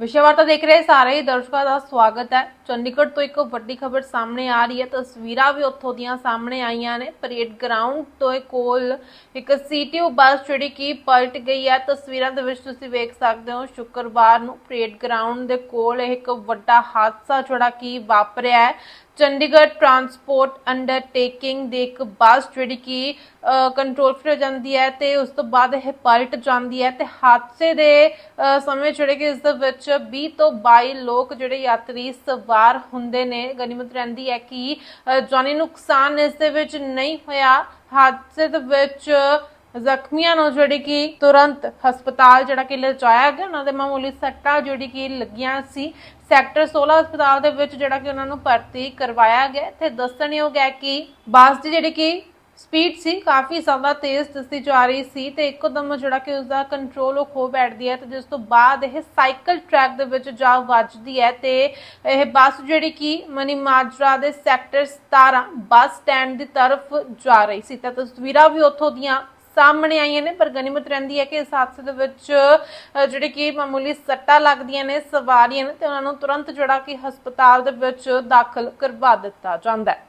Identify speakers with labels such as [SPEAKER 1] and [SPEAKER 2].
[SPEAKER 1] ਵਿਸ਼ਵਵਾਰਤਾ ਦੇਖ ਰਹੇ ਸਾਰੇ ਦਰਸ਼ਕਾਂ ਦਾ ਸਵਾਗਤ ਹੈ। ਚੰਡੀਗੜ੍ਹ ਤੋਂ ਇੱਕ ਵੱਡੀ ਖਬਰ ਸਾਹਮਣੇ ਆ ਰਹੀ ਹੈ। ਤਸਵੀਰਾਂ ਵੀ ਉੱਥੋਂ ਦੀਆਂ ਸਾਹਮਣੇ ਆਈਆਂ ਨੇ। ਪਰੇਡ ਗਰਾਊਂਡ ਤੋਂ ਕੋਲ ਇੱਕ ਸੀਟੀਓ ਬੱਸ ਜਿਹੜੀ ਕਿ ਪਲਟ ਗਈ ਹੈ। ਤਸਵੀਰਾਂ ਦੇ ਵਿੱਚ ਤੁਸੀਂ ਵੇਖ ਸਕਦੇ ਹੋ, ਸ਼ੁੱਕਰਵਾਰ ਨੂੰ ਪਰੇਡ ਗਰਾਊਂਡ ਦੇ ਕੋਲ ਇਹ ਇੱਕ ਵੱਡਾ ਹਾਦਸਾ ਜਿਹੜਾ ਕਿ ਵਾਪਰਿਆ ਹੈ। ਚੰਡੀਗੜ੍ਹ ਟਰਾਂਸਪੋਰਟ ਅੰਡਰਟੇਕਿੰਗ ਦੀ ਇੱਕ ਬੱਸ ਜਿਹੜੀ ਕਿ ਕੰਟਰੋਲ ਫਿਰ ਜਾਂਦੀ ਹੈ ਤੇ ਉਸ ਤੋਂ ਬਾਅਦ ਇਹ ਪਲਟ ਜਾਂਦੀ ਹੈ ਤੇ ਹਾਦਸੇ ਦੇ ਸਮੇਂ ਜਿਹੜੇ ਕਿ ਇਸ ਦੇ ਵਿੱਚ 20 ਤੋਂ 22 ਲੋਕ ਜਿਹੜੇ ਯਾਤਰੀ ਸਵਾਰ ਹੁੰਦੇ ਨੇ ਗਨੀਮਤ ਰਹਿੰਦੀ ਹੈ ਕਿ ਅ, ਜਾਨੀ ਨੁਕਸਾਨ ਇਸ ਦੇ ਵਿੱਚ ਨਹੀਂ ਹੋਇਆ। ਹਾਦਸੇ ਦੇ ਵਿੱਚ ਜ਼ਖਮੀਆਂ ਨੂੰ ਜਿਹੜੀ ਕਿ ਤੁਰੰਤ ਹਸਪਤਾਲ ਜਿਹੜਾ ਕਿ ਲਿਜਾਇਆ ਗਿਆ, ਉਹਨਾਂ ਦੇ ਮਾਮੂਲੀ ਸੱਟਾਂ ਜਿਹੜੀ ਕਿ ਲੱਗੀਆਂ ਸੀ। ਸੈਕਟਰ 16 ਹਸਪਤਾਲ ਦੇ ਵਿੱਚ ਜਿਹੜਾ ਕਿ ਉਹਨਾਂ ਨੂੰ ਭਰਤੀ ਕਰਵਾਇਆ ਗਿਆ। ਤੇ ਦੱਸਣਯੋਗ ਹੈ ਕਿ ਬੱਸ ਦੀ ਜਿਹੜੀ ਕਿ ਸਪੀਡ ਸੀ ਕਾਫੀ ਜ਼ਿਆਦਾ ਤੇਜ਼ ਦੱਸੀ ਜਾ ਰਹੀ ਸੀ ਤੇ ਇੱਕਦਮ ਜਿਹੜਾ ਕਿ ਉਸਦਾ ਕੰਟਰੋਲ ਉਹ ਖੋ ਬੈਠਦੀ ਹੈ ਤੇ ਜਿਸ ਤੋਂ ਬਾਅਦ ਇਹ ਸਾਈਕਲ ਟਰੈਕ ਦੇ ਵਿੱਚ ਜਾ ਵੱਜਦੀ ਹੈ ਤੇ ਇਹ ਬੱਸ ਜਿਹੜੀ ਕਿ ਮਨੀ ਮਾਜਰਾ ਦੇ ਸੈਕਟਰ 17 ਬੱਸ ਸਟੈਂਡ ਦੀ ਤਰਫ ਜਾ ਰਹੀ ਸੀ। ਤਾਂ ਤਸਵੀਰਾਂ ਵੀ ਉੱਥੋਂ ਦੀਆਂ ਸਾਹਮਣੇ ਆਈਆਂ ਨੇ ਪਰ ਗਨੀਮਤ ਰਹਿੰਦੀ ਹੈ ਕਿ ਇਸ ਹਾਦਸੇ ਦੇ ਵਿੱਚ ਅ, ਜਿਹੜੇ ਕਿ ਮਾਮੂਲੀ ਸੱਟਾਂ ਲੱਗਦੀਆਂ ਨੇ ਸਵਾਰੀਆਂ ਨੇ ਤੇ ਉਹਨਾਂ ਨੂੰ ਤੁਰੰਤ ਜਿਹੜਾ ਕਿ ਹਸਪਤਾਲ ਦੇ ਵਿੱਚ ਦਾਖਲ ਕਰਵਾ ਦਿੱਤਾ ਜਾਂਦਾ ਹੈ।